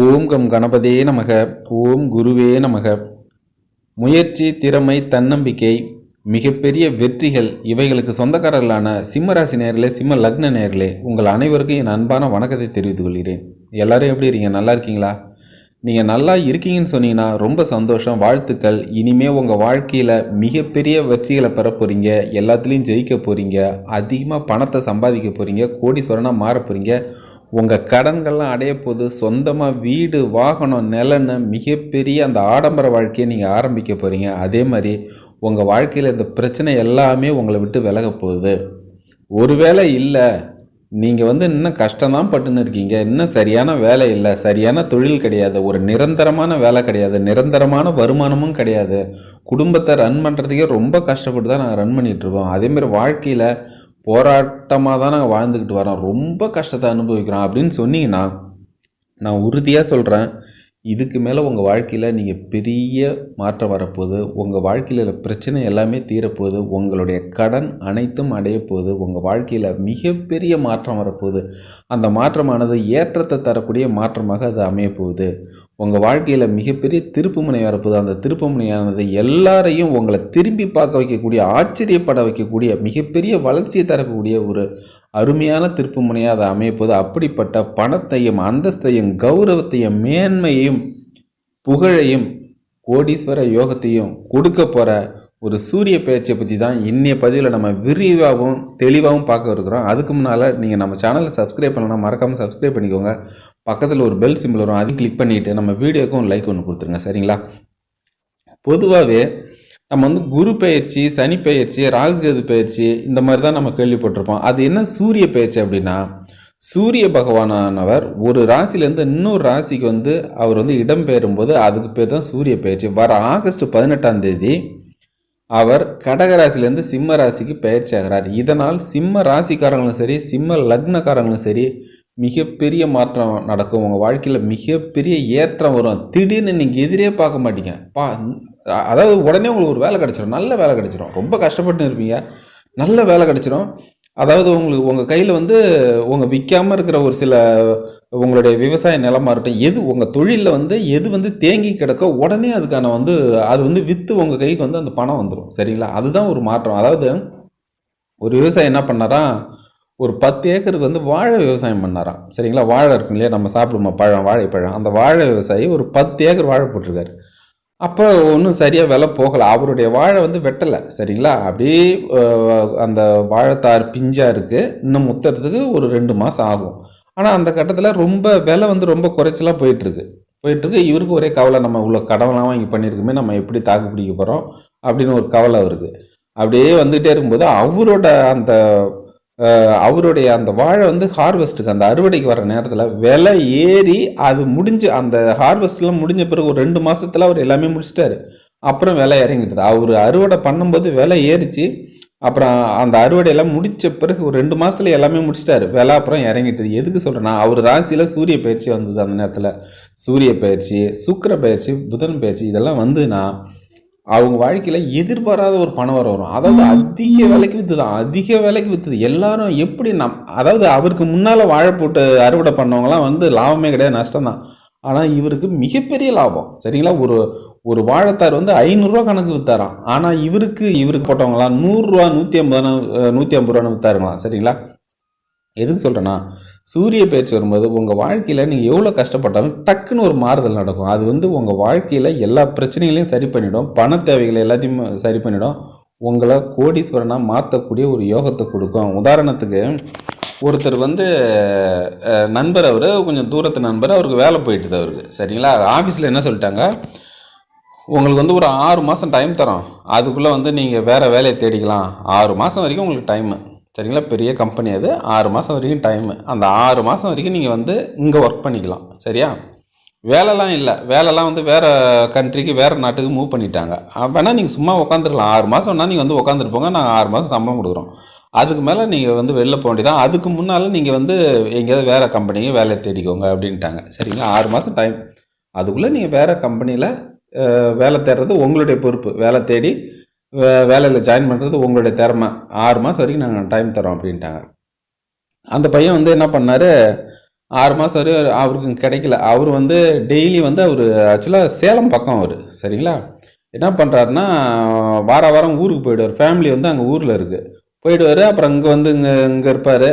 ஓம் come கணபதே நமக ஓம் குருவே நமக. முயற்சி திறமை தன்னம்பிக்கை மிகப்பெரிய வெற்றிகள் இவைகளுக்கு சொந்தக்காரர்களான சிம்மராசி நேர்களே சிம்ம லக்ன நேர்களே உங்கள் அனைவருக்கும் என் அன்பான வணக்கத்தை தெரிவித்துக் கொள்கிறேன். எல்லாரும் எப்படி இருக்கீங்க? நல்லா இருக்கீங்களா? நீங்கள் நல்லா இருக்கீங்கன்னு சொன்னீங்கன்னா ரொம்ப சந்தோஷம் வாழ்த்துக்கள். இனிமேல் உங்கள் வாழ்க்கையில் மிகப்பெரிய வெற்றிகளை பெற போகிறீங்க எல்லாத்துலேயும் ஜெயிக்க போகிறீங்க அதிகமாக பணத்தை சம்பாதிக்க போகிறீங்க கோடீஸ்வரனாக மாற போகிறீங்க உங்கள் கடன்கள்லாம் அடைய போது சொந்தமாக வீடு வாகனம் நிலன்னு மிகப்பெரிய அந்த ஆடம்பர வாழ்க்கையை நீங்கள் ஆரம்பிக்க போகிறீங்க அதே மாதிரி உங்கள் வாழ்க்கையில் இந்த பிரச்சனை எல்லாமே உங்களை விட்டு விலக போகுது. ஒருவேளை இல்லை நீங்கள் வந்து இன்னும் கஷ்டம்தான் பட்டுன்னு இருக்கீங்க. இன்னும் சரியான வேலை இல்லை. சரியான தொழில் கிடையாது. ஒரு நிரந்தரமான வேலை கிடையாது. நிரந்தரமான வருமானமும் கிடையாது. குடும்பத்தை ரன் பண்ணுறதுக்கே ரொம்ப கஷ்டப்பட்டு தான் நாங்கள் ரன் பண்ணிகிட்ருக்கோம் அதேமாரி அதேமாதிரி வாழ்க்கையில் போராட்டமாக தான் நாங்கள் வாழ்ந்துக்கிட்டு வரோம். ரொம்ப கஷ்டத்தை அனுபவிக்கிறோம் அப்படின்னு சொன்னீங்கன்னா நான் உறுதியாக சொல்கிறேன் இதுக்கு மேலே உங்கள் வாழ்க்கையில் நீங்கள் பெரிய மாற்றம் வரப்போகுது. உங்கள் வாழ்க்கையில் பிரச்சனை எல்லாமே தீரப்போகுது. உங்களுடைய கடன் அனைத்தும் அடைய போகுது உங்கள் வாழ்க்கையில் மிகப்பெரிய மாற்றம் வரப்போகுது. அந்த மாற்றமானது ஏற்றத்தை தரக்கூடிய மாற்றமாக அது அமையப்போகுது. உங்கள் வாழ்க்கையில் மிகப்பெரிய திருப்புமுனை வரப்போகுது. அந்த திருப்புமுனையானது எல்லாரையும் உங்களை திரும்பி பார்க்க வைக்கக்கூடிய ஆச்சரியப்பட வைக்கக்கூடிய மிகப்பெரிய வளர்ச்சியை தரக்கூடிய ஒரு அருமையான திருப்புமுனையாக அதை அமையப்போது. அப்படிப்பட்ட பணத்தையும் அந்தஸ்தையும் கௌரவத்தையும் மேன்மையும் புகழையும் கோடீஸ்வர யோகத்தையும் கொடுக்க போகிற ஒரு சூரிய பயிற்சியை பற்றி தான் இன்றைய பதிவில் நம்ம விரிவாகவும் தெளிவாகவும் பார்க்க இருக்கிறோம். அதுக்கு முன்னால் நீங்கள் நம்ம சேனலை சப்ஸ்கிரைப் பண்ணலாம் மறக்காமல் சப்ஸ்கிரைப் பண்ணிக்கோங்க. பக்கத்தில் ஒரு பெல் சிம்பிள் வரும் அதையும் கிளிக் பண்ணிவிட்டு நம்ம வீடியோக்கும் லைக் ஒன்று கொடுத்துருங்க. சரிங்களா? பொதுவாகவே நம்ம வந்து குரு பயிற்சி சனி பயிற்சி ராகுகது பயிற்சி இந்த மாதிரி தான் நம்ம கேள்விப்பட்டிருப்போம். அது என்ன சூரிய பயிற்சி அப்படின்னா சூரிய பகவானானவர் ஒரு ராசிலேருந்து இன்னொரு ராசிக்கு வந்து அவர் வந்து இடம்பெயரும் போது அதுக்கு பேர் தான் சூரிய பயிற்சி வர ஆகஸ்ட் பதினெட்டாம் தேதி அவர் கடக ராசிலேருந்து சிம்ம ராசிக்கு பயிற்சி ஆகிறார். இதனால் சிம்ம ராசிக்காரங்களும் சரி சிம்ம லக்னக்காரங்களும் சரி மிகப்பெரிய மாற்றம் நடக்கும். உங்கள் வாழ்க்கையில் மிகப்பெரிய ஏற்றம் வரும். திடீர்னு நீங்கள் எதிரே பார்க்க மாட்டீங்க. பா அதாவது உடனே உங்களுக்கு ஒரு வேலை கிடச்சிரும். நல்ல வேலை கிடச்சிரும். ரொம்ப கஷ்டப்பட்டு இருப்பீங்க. நல்ல வேலை கிடச்சிரும். அதாவது உங்களுக்கு உங்கள் கையில் வந்து உங்கள் விற்காமல் இருக்கிற ஒரு சில உங்களுடைய விவசாய நிலமாக இருக்கட்டும் எது உங்கள் தொழிலில் வந்து எது வந்து தேங்கி கிடக்க உடனே அதுக்கான வந்து அது வந்து விற்று உங்கள் கைக்கு வந்து அந்த பணம் வந்துடும் சரிங்களா? அதுதான் ஒரு மாற்றம். அதாவது ஒரு விவசாயி என்ன பண்ணாரா ஒரு பத்து ஏக்கருக்கு வந்து வாழை விவசாயம் பண்ணாராம். சரிங்களா? வாழை இருக்கும் இல்லையா நம்ம சாப்பிடுமா பழம் வாழைப்பழம். அந்த வாழை விவசாயி ஒரு பத்து ஏக்கர் வாழை போட்டிருக்காரு. அப்போ ஒன்றும் சரியாக விலை போகலை. அவருடைய வாழை வந்து வெட்டலை சரிங்களா? அப்படியே அந்த வாழைத்தார் பிஞ்சாக இருக்குது இன்னும் முத்துறதுக்கு ஒரு ரெண்டு மாதம் ஆகும். ஆனால் அந்த கட்டத்தில் ரொம்ப விலை வந்து ரொம்ப குறைச்சலாக போயிட்டுருக்கு. போயிட்டுருக்கு. இவருக்கு ஒரே கவலை நம்ம இவ்வளோ கடவுளாக வாங்கி பண்ணியிருக்குமே நம்ம எப்படி தாக்கு பிடிக்க போகிறோம் அப்படின்னு ஒரு கவலை அவருக்கு. அப்படியே வந்துகிட்டே இருக்கும்போது அவரோட அந்த அவருடைய அந்த வாழை வந்து ஹார்வெஸ்ட்டுக்கு அந்த அறுவடைக்கு வர நேரத்தில் விலை ஏறி அது முடிஞ்சு அந்த ஹார்வெஸ்ட்லாம் முடிஞ்ச பிறகு ஒரு ரெண்டு மாதத்தில் அவர் எல்லாமே முடிச்சிட்டாரு. அப்புறம் விலை இறங்கிட்டது. அவர் அறுவடை பண்ணும்போது விலை ஏறிச்சு. அப்புறம் அந்த அறுவடையெல்லாம் முடித்த பிறகு ஒரு ரெண்டு மாதத்துல எல்லாமே முடிச்சிட்டாரு. விலை அப்புறம் இறங்கிட்டது. எதுக்கு சொல்கிறேன்னா அவர் ராசியில் சூரிய பயிற்சி வந்தது அந்த நேரத்தில். சூரிய பயிற்சி சுக்கர பயிற்சி புதன் பயிற்சி இதெல்லாம் வந்துன்னா அவங்க வாழ்க்கையில் எதிர்பாராத ஒரு பணம் வர வரும். அதாவது அதிக விலைக்கு விற்றுதான் அதிக விலைக்கு விற்றுது எல்லாரும் எப்படி நம் அதாவது அவருக்கு முன்னால் வாழை போட்டு அறுவடை பண்ணவங்களாம் வந்து லாபமே கிடையாது நஷ்டம் தான் ஆனால் இவருக்கு மிகப்பெரிய லாபம். சரிங்களா? ஒரு ஒரு வாழைத்தார் வந்து ஐநூறுரூவா கணக்கு விற்றாராம் ஆனால் இவருக்கு இவருக்கு போட்டவங்களாம் நூறுரூவா நூற்றி ஐம்பது நூற்றி ஐம்பது ரூபான்னு விற்றாருங்களாம் சரிங்களா? எதுக்கு சொல்கிறேன்னா சூரிய பயிற்சி வரும்போது உங்கள் வாழ்க்கையில் நீங்கள் எவ்வளோ கஷ்டப்பட்டாலும் டக்குன்னு ஒரு மாறுதல் நடக்கும். அது வந்து உங்கள் வாழ்க்கையில் எல்லா பிரச்சனைகளையும் சரி பண்ணிவிடும் பண தேவைகளை எல்லாத்தையும் சரி பண்ணிவிடும் உங்களை கோடீஸ்வரனாக மாற்றக்கூடிய ஒரு யோகத்தை கொடுக்கும். உதாரணத்துக்கு ஒருத்தர் வந்து நண்பர் அவர் கொஞ்சம் தூரத்து நண்பர் அவருக்கு வேலை போயிட்டுது அவருக்கு. சரிங்களா? ஆஃபீஸில் என்ன சொல்லிட்டாங்க? உங்களுக்கு வந்து ஒரு ஆறு மாதம் டைம் தரோம். அதுக்குள்ளே வந்து நீங்கள் வேறு வேலையை தேடிக்கலாம். ஆறு மாதம் வரைக்கும் உங்களுக்கு டைமு சரிங்களா? பெரிய கம்பெனி அது. ஆறு மாதம் வரைக்கும் டைமு அந்த ஆறு மாதம் வரைக்கும் நீங்கள் வந்து இங்கே ஒர்க் பண்ணிக்கலாம். சரியா? வேலைலாம் இல்லை. வேலைலாம் வந்து வேறு கண்ட்ரிக்கு வேறு நாட்டுக்கு மூவ் பண்ணிட்டாங்க. வேணால் நீங்கள் சும்மா உட்காந்துருக்கலாம் ஆறு மாதம் வேணால் நீங்கள் வந்து உட்காந்துருப்போங்க நாங்கள் ஆறு மாதம் சம்பளம் கொடுக்குறோம். அதுக்கு மேலே நீங்கள் வந்து வெளில போக வேண்டியதான் அதுக்கு முன்னால் நீங்கள் வந்து எங்கேயாவது வேறு கம்பெனிக்கு வேலையை தேடிக்கோங்க அப்படின்ட்டாங்க. சரிங்களா? ஆறு மாதம் டைம் அதுக்குள்ளே நீங்கள் வேறு கம்பெனியில் வேலை தேடுறது உங்களுடைய பொறுப்பு. வேலை தேடி வேலையில் ஜாயின் பண்ணுறது உங்களுடைய திறமை. ஆறு மாதம் வரைக்கும் நாங்கள் டைம் தரோம் அப்படின்ட்டாங்க. அந்த பையன் வந்து என்ன பண்ணார்? ஆறு மாதம் வரையும் அவருக்கு கிடைக்கல. அவர் வந்து டெய்லி வந்து அவர் ஆக்சுவலாக சேலம் பக்கம் அவர். சரிங்களா? என்ன பண்ணுறாருன்னா வார வாரம் ஊருக்கு போயிடுவார். ஃபேமிலி வந்து அங்கே ஊரில் இருக்குது போயிடுவார் அப்புறம் இங்கே வந்து இங்கே இங்கே இருப்பார்.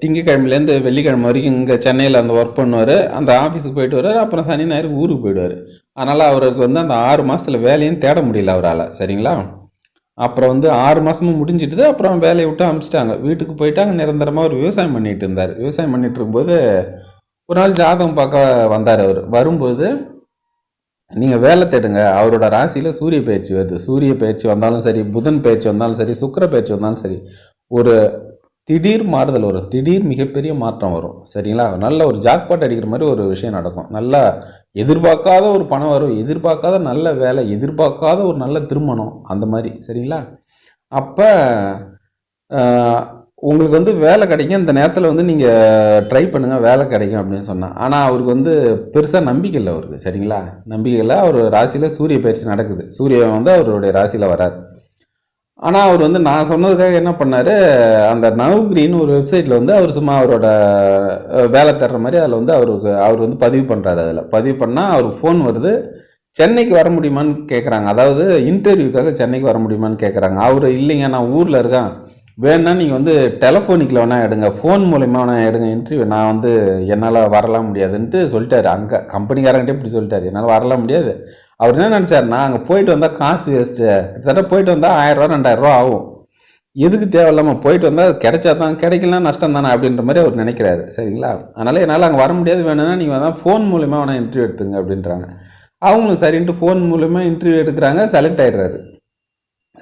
திங்கக்கிழமையிலேருந்து வெள்ளிக்கிழமை வரைக்கும் இங்கே சென்னையில் அந்த ஒர்க் பண்ணுவார். அந்த ஆஃபீஸுக்கு போயிட்டு வர்றாரு அப்புறம் சனி ஞாயிறு ஊருக்கு போயிடுவார். அதனால் அவருக்கு வந்து அந்த ஆறு மாதத்தில் வேலையும் தேட முடியல அவரால் சரிங்களா? அப்புறம் வந்து ஆறு மாதமும் முடிஞ்சிட்டுது அப்புறம் வேலையை விட்டு அனுப்பிச்சிட்டாங்க வீட்டுக்கு போயிட்டாங்க நிரந்தரமாக ஒரு விவசாயம் பண்ணிட்டு இருந்தார். விவசாயம் பண்ணிட்டு இருக்கும்போது ஒரு நாள் ஜாதகம் பார்க்க வந்தார் அவர். வரும்போது நீங்கள் வேலை தேடுங்க. அவரோட ராசியில் சூரிய பயிற்சி வருது. சூரிய பயிற்சி வந்தாலும் சரி புதன் பயிற்சி வந்தாலும் சரி சுக்கிர பயிற்சி வந்தாலும் சரி ஒரு திடீர் மாறுதல் வரும். திடீர் மிகப்பெரிய மாற்றம் வரும். சரிங்களா? நல்ல ஒரு ஜாக்பாட் அடிக்கிற மாதிரி ஒரு விஷயம் நடக்கும். நல்லா எதிர்பார்க்காத ஒரு பணம் வரும். எதிர்பார்க்காத நல்ல வேலை. எதிர்பார்க்காத ஒரு நல்ல திருமணம். அந்த மாதிரி. சரிங்களா? அப்போ உங்களுக்கு வந்து வேலை கிடைக்கும். இந்த நேரத்தில் வந்து நீங்கள் ட்ரை பண்ணுங்கள் வேலை கிடைக்கும் அப்படின்னு சொன்னால் ஆனால் அவருக்கு வந்து பெருசாக நம்பிக்கை இல்லை அவருக்கு. சரிங்களா? நம்பிக்கை இல்லை. அவர் ராசியில் சூரிய பயிற்சி நடக்குது. சூரியன் வந்து அவருடைய ராசியில் வராது ஆனால் அவர் வந்து நான் சொன்னதுக்காக என்ன பண்ணார் அந்த நவ்கிரின்னு ஒரு வெப்சைட்டில் வந்து அவர் சும்மா அவரோட வேலை தர்ற மாதிரி அதில் வந்து அவருக்கு அவர் வந்து பதிவு பண்ணுறாரு அதில். பதிவு பண்ணால் அவருக்கு ஃபோன் வருது சென்னைக்கு வர முடியுமான்னு கேட்குறாங்க அதாவது இன்டர்வியூக்காக சென்னைக்கு வர முடியுமான்னு கேட்குறாங்க அவர் இல்லைங்க நான் ஊரில் இருக்கேன். வேணா நீங்கள் வந்து டெலஃபோனிக்கில் வேணால் எடுங்க. ஃபோன் மூலிமா வேணால் எடுங்க இன்டர்வியூ நான் வந்து என்னால் வரலாம் முடியாதுன்ட்டு சொல்லிட்டாரு. அங்கே கம்பெனிக்காரங்கிட்டே இப்படி சொல்லிட்டாரு. என்னால் வரலாம் முடியாது. அவர் என்ன நினச்சார் அங்கே போயிட்டு வந்தால் காசு வேஸ்ட்டு கிட்டத்தட்ட போயிட்டு வந்தால் ஆயிரரூவா ரெண்டாயிரரூவா ஆகும். எதுக்கு தேவையில்லாமல் போயிட்டு வந்தால் கிடைச்சா தான் கிடைக்கலாம் நஷ்டம் தானே அப்படின்ற மாதிரி அவர் நினைக்கிறாரு. சரிங்களா? அதனால் என்னால் அங்கே வர முடியாது வேணும்னா நீங்கள் வந்தால் ஃபோன் மூலிமா வேணால் இன்டர்வியூ எடுத்துங்க அப்படின்றாங்க. அவங்களும் சரின்ட்டு ஃபோன் மூலிமா இன்டர்வியூ எடுக்கிறாங்க செலக்ட் ஆகிடுறாரு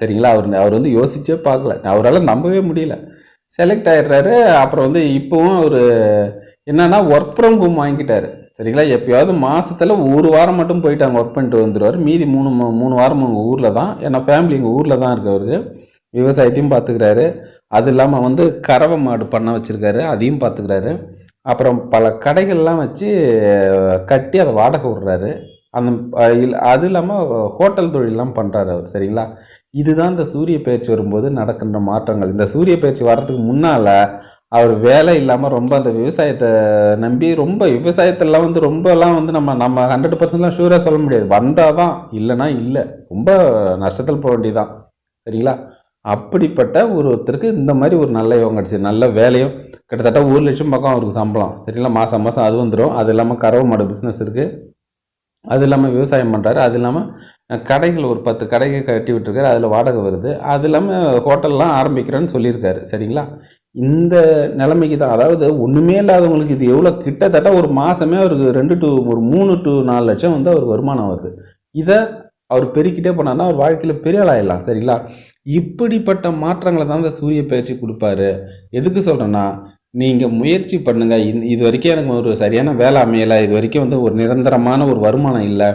சரிங்களா? அவர் அவர் வந்து யோசிச்சே பார்க்கல. அவரால் நம்பவே முடியல. செலக்ட் ஆயிடுறாரு. அப்புறம் வந்து இப்போவும் அவர் என்னென்னா ஒர்க் ஃப்ரம் ஹோம் வாங்கிட்டார். சரிங்களா? எப்பயாவது மாதத்தில் ஒரு வாரம் மட்டும் போயிட்டு அங்கே ஒர்க் பண்ணிட்டு வந்துடுவார் மீதி மூணு மூணு வாரம் உங்கள் ஊரில் தான். ஏன்னா ஃபேமிலி எங்கள் ஊரில் தான் இருக்கவர். விவசாயத்தையும் பார்த்துக்கிறாரு அது இல்லாமல் வந்து கறவை மாடு பண்ண வச்சுருக்காரு. அதையும் பார்த்துக்கிறாரு அப்புறம் பல கடைகள்லாம் வச்சு கட்டி அதை வாடகை விடுறாரு. அந்த அது இல்லாமல் ஹோட்டல் தொழிலெலாம் பண்ணுறாரு அவர். சரிங்களா? இதுதான் இந்த சூரிய பயிற்சி வரும்போது நடக்கின்ற மாற்றங்கள். இந்த சூரிய பயிற்சி வர்றதுக்கு முன்னால் அவர் வேலை இல்லாமல் ரொம்ப அந்த விவசாயத்தை நம்பி ரொம்ப விவசாயத்தெல்லாம் வந்து ரொம்பலாம் வந்து நம்ம நம்ம ஹண்ட்ரட் பர்சன்ட்லாம் ஷூராக சொல்ல முடியாது. வந்தால் தான் இல்லைன்னா இல்லை. ரொம்ப நஷ்டத்தில் போக வேண்டியதான் சரிங்களா? அப்படிப்பட்ட ஒருத்தருக்கு இந்த மாதிரி ஒரு நல்ல யோகம் கிடச்சி நல்ல வேலையும் கிட்டத்தட்ட ஒரு லட்சம் பக்கம் அவருக்கு சம்பளம். சரிங்களா? மாதம் மாதம் அது வந்துடும் அது இல்லாமல் கறவை மாடு பிஸ்னஸ் இருக்குது அது இல்லாமல் விவசாயம் பண்ணுறாரு அது இல்லாமல் கடைகள் ஒரு பத்து கடைகள் கட்டி விட்டுருக்காரு. அதில் வாடகை வருது. அது இல்லாமல் ஹோட்டல்லாம் ஆரம்பிக்கிறேன்னு சொல்லியிருக்காரு. சரிங்களா? இந்த நிலைமைக்கு தான் அதாவது ஒன்றுமே இல்லாதவங்களுக்கு இது எவ்வளோ கிட்டத்தட்ட ஒரு மாதமே அவருக்கு ரெண்டு டு ஒரு மூணு டு நாலு லட்சம் வந்து அவர் வருமானம் வருது. இதை அவர் பெருக்கிட்டே போனார்னா அவர் வாழ்க்கையில் பெரிய ஆளாயிடலாம் சரிங்களா? இப்படிப்பட்ட மாற்றங்களை தான் இந்த சூரிய பயிற்சி கொடுப்பாரு. எதுக்கு சொல்கிறேன்னா நீங்கள் முயற்சி பண்ணுங்கள் இந் இது வரைக்கும் எனக்கு ஒரு சரியான வேலை அமையலை. இது வரைக்கும் வந்து ஒரு நிரந்தரமான ஒரு வருமானம் இல்லை.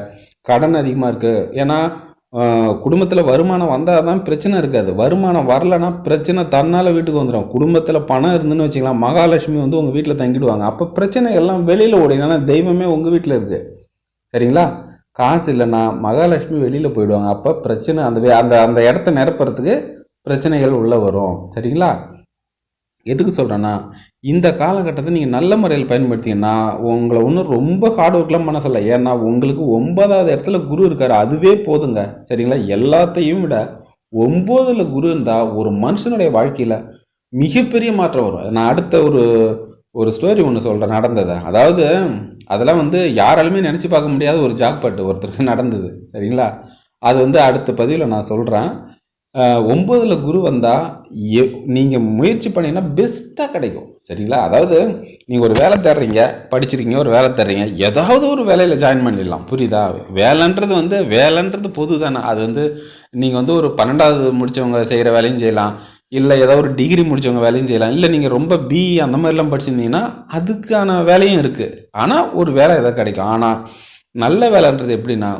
கடன் அதிகமாக இருக்குது ஏன்னா குடும்பத்தில் வருமானம் வந்தால் தான் பிரச்சனை இருக்காது. வருமானம் வரலைன்னா பிரச்சனை தன்னால் வீட்டுக்கு வந்துடும் குடும்பத்தில் பணம் இருந்துன்னு வச்சுக்கலாம். மகாலட்சுமி வந்து உங்கள் வீட்டில் தங்கிடுவாங்க. அப்போ பிரச்சனை எல்லாம் வெளியில் ஓடினா தெய்வமே உங்கள் வீட்டில் இருக்குது சரிங்களா? காசு இல்லைன்னா மகாலட்சுமி வெளியில் போயிடுவாங்க. அப்போ பிரச்சனை அந்த அந்த அந்த இடத்த நிரப்புறதுக்கு பிரச்சனைகள் உள்ளே வரும். சரிங்களா? எதுக்கு சொல்கிறேன்னா இந்த காலகட்டத்தை நீங்கள் நல்ல முறையில் பயன்படுத்திங்கன்னா உங்களை ஒன்றும் ரொம்ப ஹார்ட் ஒர்க்லாம் பண்ண சொல்ல. ஏன்னா உங்களுக்கு ஒன்பதாவது இடத்துல குரு இருக்கார். அதுவே போதுங்க. சரிங்களா? எல்லாத்தையும் விட ஒம்போதில் குரு இருந்தால் ஒரு மனுஷனுடைய வாழ்க்கையில் மிகப்பெரிய மாற்றம் வரும். நான் அடுத்த ஒரு ஒரு ஸ்டோரி ஒன்று சொல்கிறேன் நடந்ததை. அதாவது அதெல்லாம் வந்து யாராலுமே நினச்சி பார்க்க முடியாத ஒரு ஜாக்பாட்டு ஒருத்தருக்கு நடந்தது. சரிங்களா? அது வந்து அடுத்த பதிவில் நான் சொல்கிறேன் ஒம்பதில் குரு வந்தால் எ நீங்கள் முயற்சி பண்ணீங்கன்னா பெஸ்ட்டாக கிடைக்கும். சரிங்களா? அதாவது நீங்கள் ஒரு வேலை தேடுறீங்க படிச்சிருக்கீங்க ஒரு வேலை தேடுறீங்க ஏதாவது ஒரு வேலையில் ஜாயின் பண்ணிடலாம். புரியுதா? வேலைன்றது வந்து வேலைன்றது பொது தானே அது வந்து நீங்கள் வந்து ஒரு பன்னெண்டாவது முடித்தவங்க செய்கிற வேலையும் செய்யலாம். இல்லை ஏதாவது ஒரு டிகிரி முடித்தவங்க வேலையும் செய்யலாம். இல்லை நீங்கள் ரொம்ப பிஇ அந்த மாதிரிலாம் படிச்சிருந்தீங்கன்னா அதுக்கான வேலையும் இருக்குது ஆனால் ஒரு வேலை எதாவது கிடைக்கும். ஆனால் நல்ல வேலைன்றது எப்படின்னா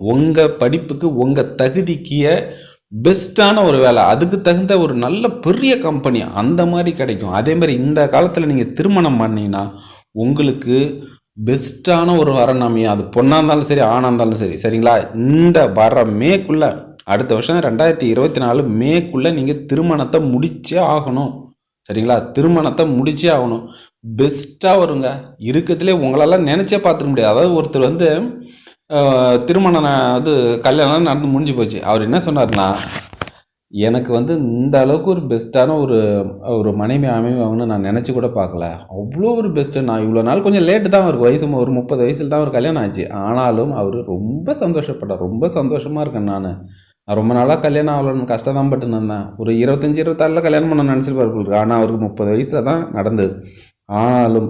உங்கள் படிப்புக்கு உங்கள் தகுதிக்கிய பெஸ்ட்டான ஒரு வேலை. அதுக்கு தகுந்த ஒரு நல்ல பெரிய கம்பெனி அந்த மாதிரி கிடைக்கும். அதே மாதிரி இந்த காலத்தில் நீங்கள் திருமணம் பண்ணீங்கன்னா உங்களுக்கு பெஸ்ட்டான ஒரு வரன் அமையும் அது பொண்ணாக இருந்தாலும் சரி ஆணாக இருந்தாலும் சரி சரிங்களா? இந்த வர மேக்குள்ளே அடுத்த வருஷம் ரெண்டாயிரத்தி இருபத்தி நாலு மேக்குள்ளே நீங்கள் திருமணத்தை முடிச்சே ஆகணும். சரிங்களா? திருமணத்தை முடிச்சே ஆகணும். பெஸ்ட்டாக வருங்க. இருக்கிறதுலே உங்களால் நினச்சே பார்த்துக்க முடியாது. அதாவது ஒருத்தர் வந்து திருமணம் அது கல்யாணம் நடந்து முடிஞ்சு போச்சு. அவர் என்ன சொன்னார்னா எனக்கு வந்து இந்த அளவுக்கு ஒரு பெஸ்ட்டான ஒரு ஒரு மனைவி அமைவாங்கன்னு நான் நினச்சி கூட பார்க்கல. அவ்வளோ ஒரு பெஸ்ட்டு நான் இவ்வளோ நாள் கொஞ்சம் லேட்டு தான் அவருக்கு வயசு ஒரு முப்பது வயசில் தான் அவர் கல்யாணம் ஆச்சு. ஆனாலும் அவர் ரொம்ப சந்தோஷப்பட்டார். ரொம்ப சந்தோஷமாக இருக்கேன் நான். நான் ரொம்ப நாளாக கல்யாணம் ஆகலன்னு கஷ்டம் தான் பட்டு இருந்தேன் ஒரு இருபத்தஞ்சி இருபத்தாறில் கல்யாணம் பண்ண நினச்சிருப்பார் ஆனால் அவருக்கு முப்பது வயசில் தான் நடந்தது. ஆனாலும்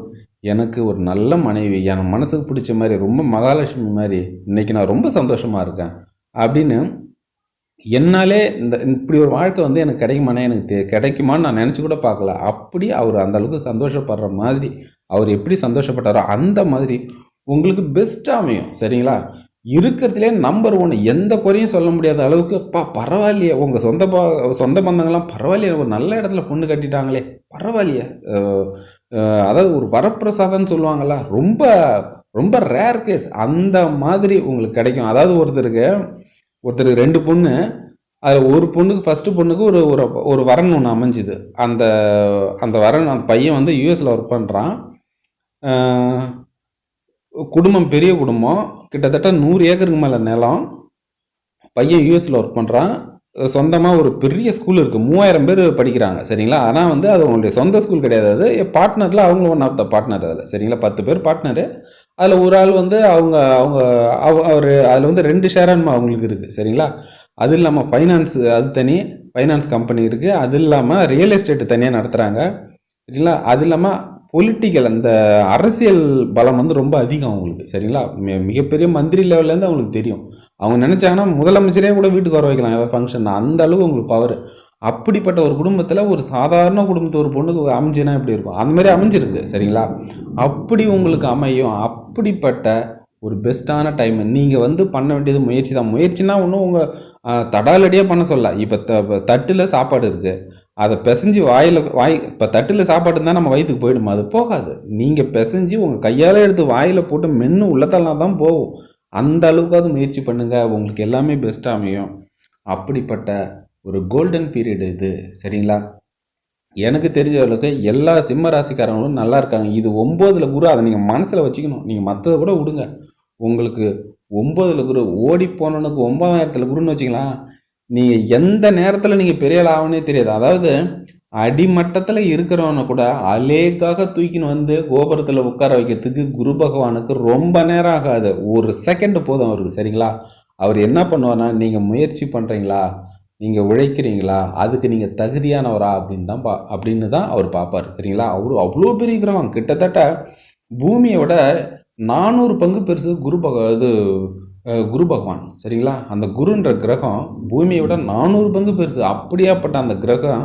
எனக்கு ஒரு நல்ல மனைவி என் மனசுக்கு பிடிச்ச மாதிரி ரொம்ப மகாலட்சுமி மாதிரி இன்னைக்கு நான் ரொம்ப சந்தோஷமாக இருக்கேன். அப்படின்னு என்னாலே இந்த இப்படி ஒரு வாழ்க்கை வந்து எனக்கு கிடைக்குமானே எனக்கு கிடைக்குமான்னு நான் நினச்சி கூட பார்க்கல. அப்படி அவர் அந்தளவுக்கு சந்தோஷப்படுற மாதிரி அவர் எப்படி சந்தோஷப்பட்டாரோ அந்த மாதிரி உங்களுக்கு பெஸ்ட்டாக அமையும். சரிங்களா? இருக்கிறதுலே நம்பர் ஒன்று எந்த குறையும் சொல்ல முடியாத அளவுக்கு பா பரவாயில்லையே உங்கள் சொந்த பா சொந்த பந்தங்கள்லாம் பரவாயில்லையே ஒரு நல்ல இடத்துல பொண்ணு கட்டிட்டாங்களே பரவாயில்லையே. அதாவது ஒரு வரப்பிரசாதம்னு சொல்லுவாங்கள்ல ரொம்ப ரொம்ப ரேர் கேஸ் அந்த மாதிரி உங்களுக்கு கிடைக்கும். அதாவது ஒருத்தருக்கு ஒருத்தருக்கு ரெண்டு பொண்ணு அதில் ஒரு பொண்ணுக்கு ஃபஸ்ட்டு பொண்ணுக்கு ஒரு ஒரு ஒரு வரன் ஒன்று அமைஞ்சுது. அந்த அந்த வரன் அந்த பையன் வந்து யூஎஸில் ஒர்க் பண்ணுறான் குடும்பம் பெரிய குடும்பம். கிட்டத்தட்ட நூறு ஏக்கருக்கு மேலே நிலம். பையன் யூஎஸில் ஒர்க் பண்ணுறான் சொந்தமாக ஒரு பெரிய ஸ்கூல் இருக்குது மூவாயிரம் பேர் படிக்கிறாங்க. சரிங்களா? ஆனால் வந்து அது அவங்களுடைய சொந்த ஸ்கூல் கிடையாது. அது பார்ட்னரில் அவங்க ஒன் ஆஃப் த பார்ட்னர் அதில். சரிங்களா? பத்து பேர் பார்ட்னரு அதில் ஒரு ஆள் வந்து அவங்க அவங்க அவர் அதில் வந்து ரெண்டு ஷேரான்மா அவங்களுக்கு இருக்குது சரிங்களா? அது இல்லாமல் ஃபைனான்ஸ் அது தனி ஃபைனான்ஸ் கம்பெனி இருக்குது அது இல்லாமல் ரியல் எஸ்டேட்டு தனியாக நடத்துகிறாங்க சரிங்களா? அது இல்லாமல் பொலிட்டிக்கல் அந்த அரசியல் பலம் வந்து ரொம்ப அதிகம் அவங்களுக்கு சரிங்களா? மிகப்பெரிய மந்திரி லெவல்லேருந்து அவங்களுக்கு தெரியும். அவங்க நினச்சாங்கன்னா முதலமைச்சரே கூட வீட்டுக்கு வர வைக்கலாம் ஏதாவது ஃபங்க்ஷன் அந்த அளவுக்கு உங்களுக்கு பவர் அப்படிப்பட்ட ஒரு குடும்பத்தில் ஒரு சாதாரண குடும்பத்து ஒரு பொண்ணுக்கு அமைஞ்சுன்னா எப்படி இருக்கும்? அந்த மாதிரி அமைஞ்சிருக்கு சரிங்களா? அப்படி உங்களுக்கு அமையும் அப்படிப்பட்ட ஒரு பெஸ்ட்டான டைம் நீங்கள் வந்து பண்ண வேண்டியது முயற்சி தான். முயற்சினா ஒன்றும் உங்கள் தடாலடியாக பண்ண சொல்ல. இப்போ த தட்டில் சாப்பாடு இருக்குது அதை பிசைஞ்சு வாயில் வாய் இப்போ தட்டில் சாப்பாடு இருந்தால் நம்ம வயிற்றுக்கு போயிடுமா? அது போகாது. நீங்கள் பிசைஞ்சு உங்கள் கையால் எடுத்து வாயில் போட்டு மென்று உள்ளத்தெல்லாம் தான் போகும். அந்த அளவுக்காவது முயற்சி பண்ணுங்கள் உங்களுக்கு எல்லாமே பெஸ்ட்டாக அமையும். அப்படிப்பட்ட ஒரு கோல்டன் பீரியட் இது. சரிங்களா? எனக்கு தெரிஞ்ச அளவுக்கு எல்லா சிம்ம ராசிக்காரங்களும் நல்லா இருக்காங்க. இது ஒம்போதில் குரு அதை நீங்கள் மனசில் வச்சுக்கணும். நீங்கள் மற்றதை கூட விடுங்க. உங்களுக்கு ஒம்பதில் குரு ஓடி போனவனுக்கு ஒன்பதாயிரத்துல குருன்னு வச்சுக்கலாம் நீங்கள் எந்த நேரத்தில் நீங்கள் பெரிய ஆள் ஆகணும்னே தெரியாது. அதாவது அடிமட்டத்தில் இருக்கிறவனை கூட அலேக்காக தூக்கின்னு வந்து கோபுரத்தில் உட்கார வைக்கிறதுக்கு குரு பகவானுக்கு ரொம்ப நேரம் ஆகாது. ஒரு செகண்ட் போதும் அவருக்கு சரிங்களா? அவர் என்ன பண்ணுவார்னா நீங்கள் முயற்சி பண்ணுறீங்களா நீங்கள் உழைக்கிறீங்களா? அதுக்கு நீங்கள் தகுதியானவரா அப்படின்னு தான் பா அப்படின்னு தான் அவர் பார்ப்பார் சரிங்களா? அவரு அவ்வளோ பெரிய கிரகம் கிட்டத்தட்ட பூமியை விட நானூறு பங்கு பெருசு குரு பக இது குரு பகவான் சரிங்களா? அந்த குருன்ற கிரகம் பூமியை விட நானூறு பங்கு பெருசு. அப்படியாப்பட்ட அந்த கிரகம்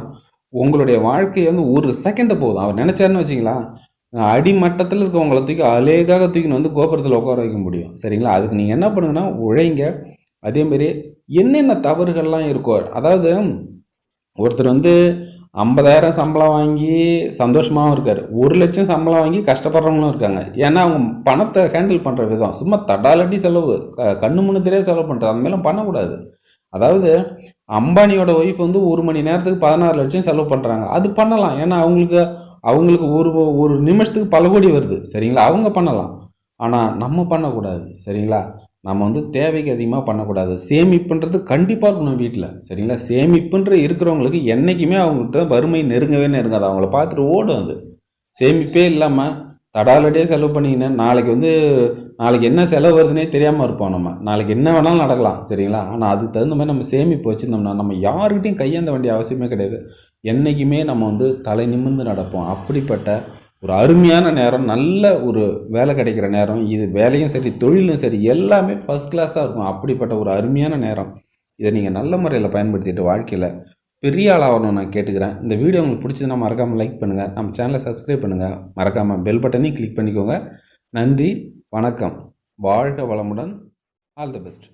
உங்களுடைய வாழ்க்கையை வந்து ஒரு செகண்டை போதும் அவர் நினச்சாருன்னு வச்சிங்களா? அடிமட்டத்தில் இருக்கவங்களை தூக்கி அலேகாக தூக்கின்னு வந்து கோபுரத்தில் உட்கார வைக்க முடியும். சரிங்களா? அதுக்கு நீங்கள் என்ன பண்ணுங்கன்னா உழைங்க. அதேமாரி என்னென்ன தவறுகள்லாம் இருக்கோ அதாவது ஒருத்தர் வந்து ஐம்பதாயிரம் சம்பளம் வாங்கி சந்தோஷமாகவும் இருக்கார். ஒரு லட்சம் சம்பளம் வாங்கி கஷ்டப்படுறவங்களும் இருக்காங்க. ஏன்னா அவங்க பணத்தை ஹேண்டில் பண்ணுற விதம். சும்மா தடாலட்டி செலவு. க- கண்ணு முன்னு தெரியாத செலவு பண்ணுறது அந்த மாதிரிலாம் பண்ணக்கூடாது. அதாவது அம்பானியோட ஒய்ஃப் வந்து ஒரு மணி நேரத்துக்கு பதினாறு லட்சம் செலவு பண்ணுறாங்க அது பண்ணலாம். ஏன்னா அவங்களுக்கு அவங்களுக்கு ஒரு ஒரு நிமிஷத்துக்கு பல கோடி வருது. சரிங்களா? அவங்க பண்ணலாம். ஆனால் நம்ம பண்ணக்கூடாது. சரிங்களா? நம்ம வந்து தேவைக்கு அதிகமாக பண்ணக்கூடாது. சேமிப்புன்றது கண்டிப்பாக இருக்கணும் வீட்டில் சரிங்களா? சேமிப்புன்ற இருக்கிறவங்களுக்கு என்றைக்குமே அவங்ககிட்ட வறுமை நெருங்கவே நெருங்காது. அவங்கள பார்த்துட்டு ஓடும் அது. சேமிப்பே இல்லாமல் தடாலடியே செலவு பண்ணிங்கன்னா நாளைக்கு வந்து நாளைக்கு என்ன செலவு வருதுன்னே தெரியாமல் இருப்போம் நம்ம. நாளைக்கு என்ன வேணாலும் நடக்கலாம். சரிங்களா? ஆனால் அதுக்கு தகுந்த மாதிரி நம்ம சேமிப்பு வச்சுருந்தோம்னா நம்ம யாருக்கிட்டையும் கையேந்த வேண்டிய அவசியமே கிடையாது. என்றைக்குமே நம்ம வந்து தலை நிமிர்ந்து நடப்போம். அப்படிப்பட்ட ஒரு அருமையான நேரம் நல்ல ஒரு வேலை கிடைக்கிற நேரம் இது வேலையும் சரி தொழிலும் சரி எல்லாமே ஃபஸ்ட் கிளாஸாக இருக்கும். அப்படிப்பட்ட ஒரு அருமையான நேரம். இதை நீங்கள் நல்ல முறையில் பயன்படுத்திட்டு வாழ்க்கையில் பெரிய ஆளாகணும் நான் கேட்டுக்கிறேன். இந்த வீடியோ உங்களுக்கு பிடிச்சதுன்னா மறக்காமல் லைக் பண்ணுங்கள் நம்ம சேனலை சப்ஸ்கிரைப் பண்ணுங்கள் மறக்காமல் பெல் பட்டனையும் கிளிக் பண்ணிக்கோங்க. நன்றி வணக்கம். வாழ்க வளமுடன். All the best